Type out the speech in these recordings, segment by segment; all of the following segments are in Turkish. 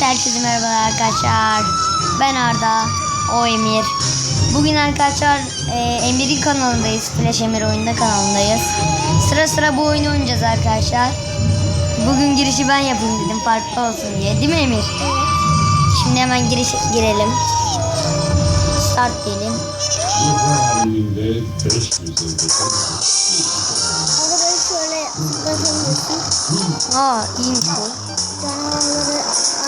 herkese merhabalar arkadaşlar. Ben Arda, o Emir. Bugün arkadaşlar e, Emir'in kanalındayız. Flash Emir oyunda kanalındayız. Sıra sıra bu oyunu oynayacağız arkadaşlar. Bugün girişi ben yapayım dedim farklı olsun diye. Değil mi Emir? Evet. Şimdi hemen giriş girelim. Start diyelim. Arabayı şöyle bırakabiliyorsun. Aa iyiymiş bu.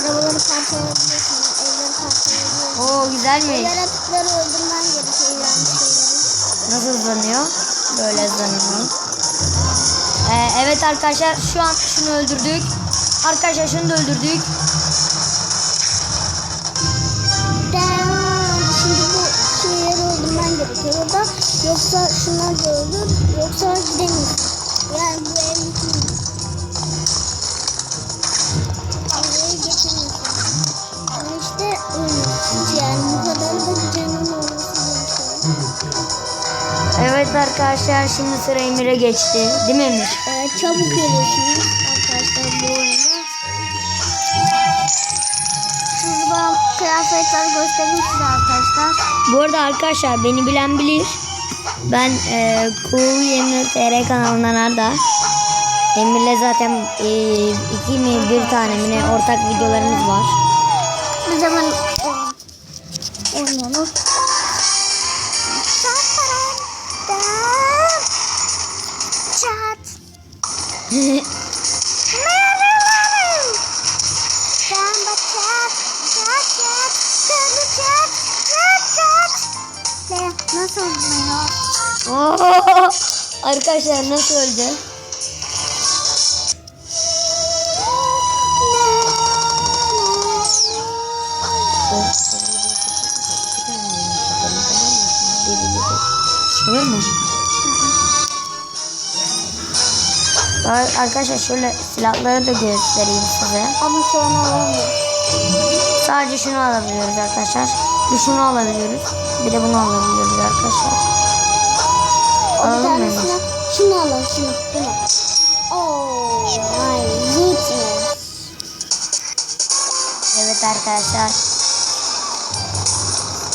Arabaları parçalayabiliyorsun. Evleri parçalayabiliyorsun. Oo güzelmiş. Yaratıkları öldürmen gerekiyor yani şeyleri. Nasıl hızlanıyor? Böyle hızlanıyor. Ee, evet arkadaşlar şu an şunu öldürdük. Arkadaşlar şunu da öldürdük. Yoksa şunlar da öldür. Yoksa gidemiyorsun. Yani bu arkadaşlar şimdi sıra Emir'e geçti. Değil mi Emir? Ee, çabuk geliyorsunuz arkadaşlar bu oyunda. Şurada kıyafetler göstereyim size arkadaşlar. Bu arada arkadaşlar beni bilen bilir. Ben e, Cool Emir TR kanalından Arda. Emir'le zaten e, iki mi bir tane mi ne ortak videolarımız var. Bir zaman e, oynayalım. Nasıl oynuyor? Oo! Arkadaşlar nasıl öldü? Olur mu? Ar- Arkadaşlar şöyle silahları da göstereyim size. Ama şu an alamıyorum. Sadece şunu alabiliyoruz arkadaşlar. Bir şunu alabiliyoruz. Bir de bunu alabiliyoruz arkadaşlar. Alalım mı? şunu alalım şunu. Bunu. Evet arkadaşlar.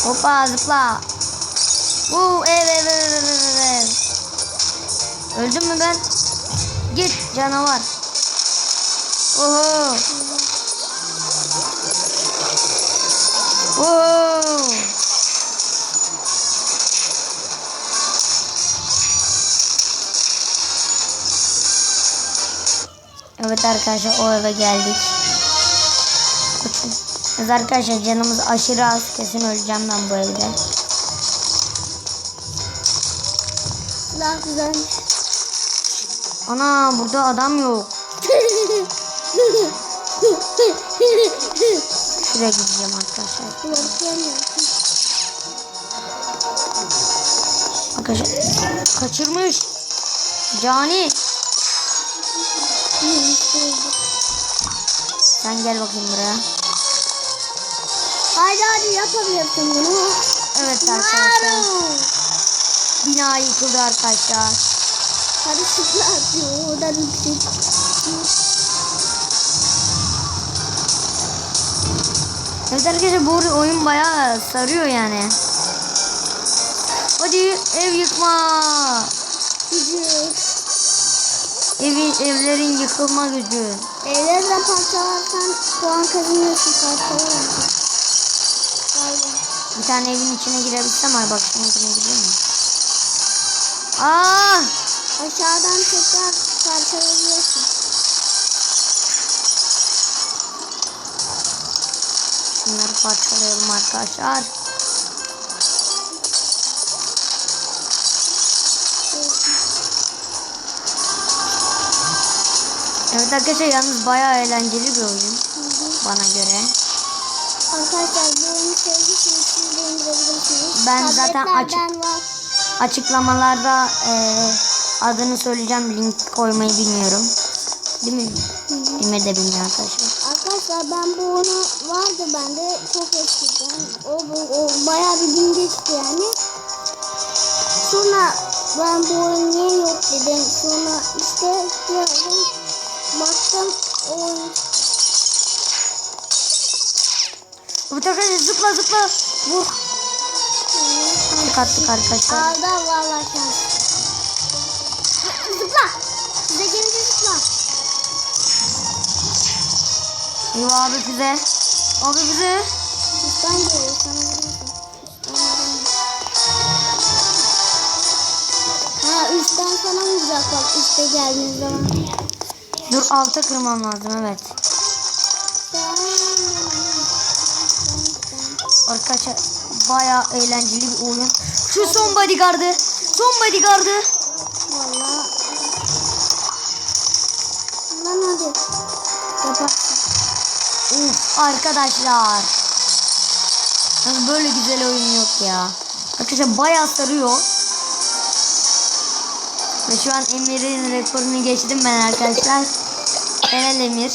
Hoppa zıpla. Uuu ev ev ev ev ev ev, ev. Öldüm mü ben? Git canavar. Oho. Oho. Evet arkadaşlar o eve geldik. Biz arkadaşlar canımız aşırı az. Kesin öleceğim ben bu evde. Silah güzelmiş. Ana burada adam yok. Şuraya gideceğim arkadaşlar. Arkadaşlar kaçırmış. Cani. Sen gel bakayım buraya. Haydi hadi yapabilirsin bunu. Evet arkadaşlar. Bina yıkıldı arkadaşlar. Sıkla atıyor. Oradan yüksek. Evet arkadaşlar bu oyun bayağı sarıyor yani. Hadi ev yıkma. Gücü. Evin evlerin yıkılma gücü. Evleri de parçalarsan puan kazanıyorsun parçalarsan. Bir tane evin içine girebilsem ay bak şunun içine gireyim mi? Aa! Aşağıdan tekrar parçalayabiliyorsun. Şunları parçalayalım arkadaşlar. Evet arkadaşlar yalnız bayağı eğlenceli bir oyun bana göre. Arkadaşlar bu oyunu sevdiyseniz siz de indirebilirsiniz. Ben zaten var. Açıklamalarda eee, adını söyleyeceğim link koymayı bilmiyorum. Değil mi? Emir de bilmiyor arkadaşlar. Arkadaşlar ben bu oyunu vardı bende çok eskiden. O, bu, o bayağı bir gün geçti yani. Sonra ben bu oyun niye yok dedim. Sonra işte gördüm. Baktım o oyun Evet arkadaşlar zıpla zıpla. Vur. Tek attık arkadaşlar. Aldı Allah şans. Eyvah abi füze. Abi füze. Üstten geliyor. Üstten vuruyor. Ha üstten sana vuracak bak üstte geldiğin zaman. Dur alta kırmam lazım evet. Arkadaşlar baya eğlenceli bir oyun. Şu son bodyguardı. Son bodyguardı. Uf arkadaşlar. Nasıl böyle güzel oyun yok ya. Arkadaşlar bayağı sarıyor. Ve şu an Emir'in rekorunu geçtim ben arkadaşlar. Helal Emir.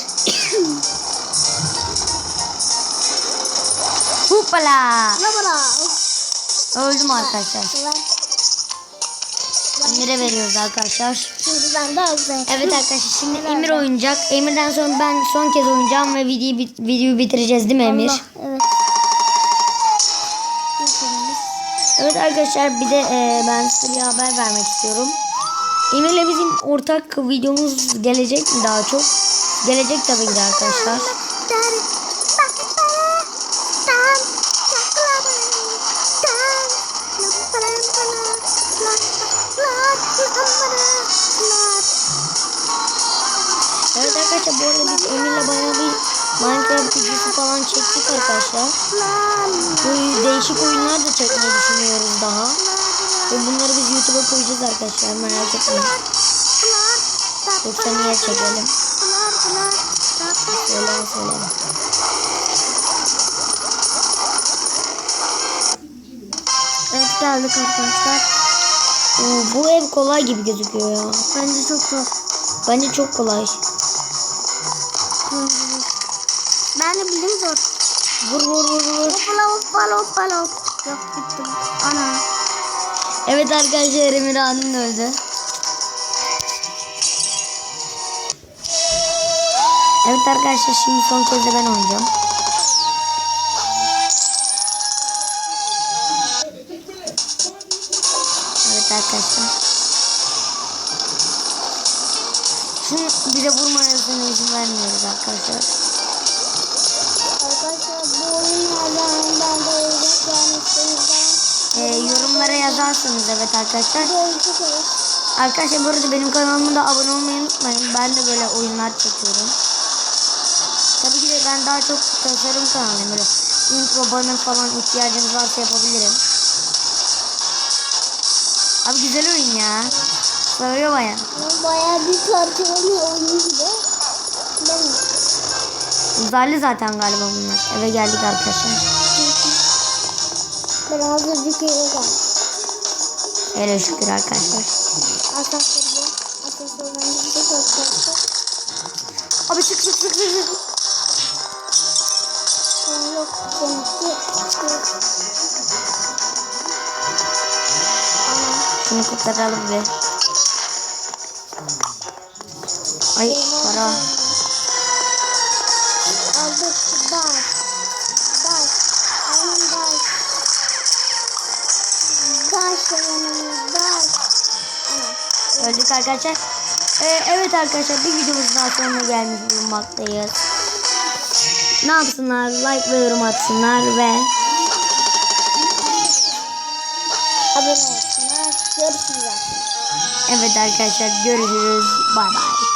Hoppala. La bana. Öldüm arkadaşlar. Emir'e veriyoruz arkadaşlar. Şimdi ben de öldüm. Evet arkadaşlar şimdi Emir oynayacak. Emir'den sonra ben son kez oynayacağım ve videoyu, bit- videoyu bitireceğiz değil mi Emir? Allah, Evet. Evet arkadaşlar bir de e, ben size bir haber vermek istiyorum. Emir'le bizim ortak videomuz gelecek mi daha çok? Gelecek tabii ki de arkadaşlar. Evet arkadaşlar bu arada biz Emir'le bayağı bir Minecraft videosu falan çektik arkadaşlar. Bu değişik oyunlar da çekmeyi düşünüyoruz daha. Ve bunları biz YouTube'a koyacağız arkadaşlar merak etmeyin. Yoksa niye çekelim? Söyle söyle. Evet geldik arkadaşlar. Oo, bu ev kolay gibi gözüküyor ya. Bence çok zor. Bence çok kolay. Ben de bildim zor. Vur vur vur vur. Hoppala hoppala hoppala hop. Yok gittim. Ana. Evet arkadaşlar Emir Hanım öldü. Evet arkadaşlar şimdi son kez de ben oynayacağım. Vurmayasına izin vermiyoruz arkadaşlar. Arkadaşlar bu oyun hala ben de olacak yani. Ee, yorumlara yazarsanız evet arkadaşlar. Arkadaşlar bu arada benim kanalıma da abone olmayı unutmayın. Ben de böyle oyunlar çekiyorum. Tabii ki de ben daha çok tasarım kanalıyım. Böyle intro, banner falan ihtiyacınız varsa yapabilirim. Abi güzel oyun ya. Sarıyor baya. Bu bayağı bir parçalanıyor oyun gibi. Uzaylı zaten galiba bunlar. Eve geldik arkadaşlar. ben azıcık yere kaldım. Hele şükür arkadaşlar. Bir şey. Abi. Sonra yok. Benimki. Ana. Şunu kurtaralım bir. Ay para. Öldük arkadaşlar. Ee, evet arkadaşlar bir videomuzun daha sonuna gelmiş bulunmaktayız. Ne yapsınlar? Like ve yorum atsınlar ve Abone olsunlar. Görüşürüz. evet arkadaşlar görüşürüz. Bay bay.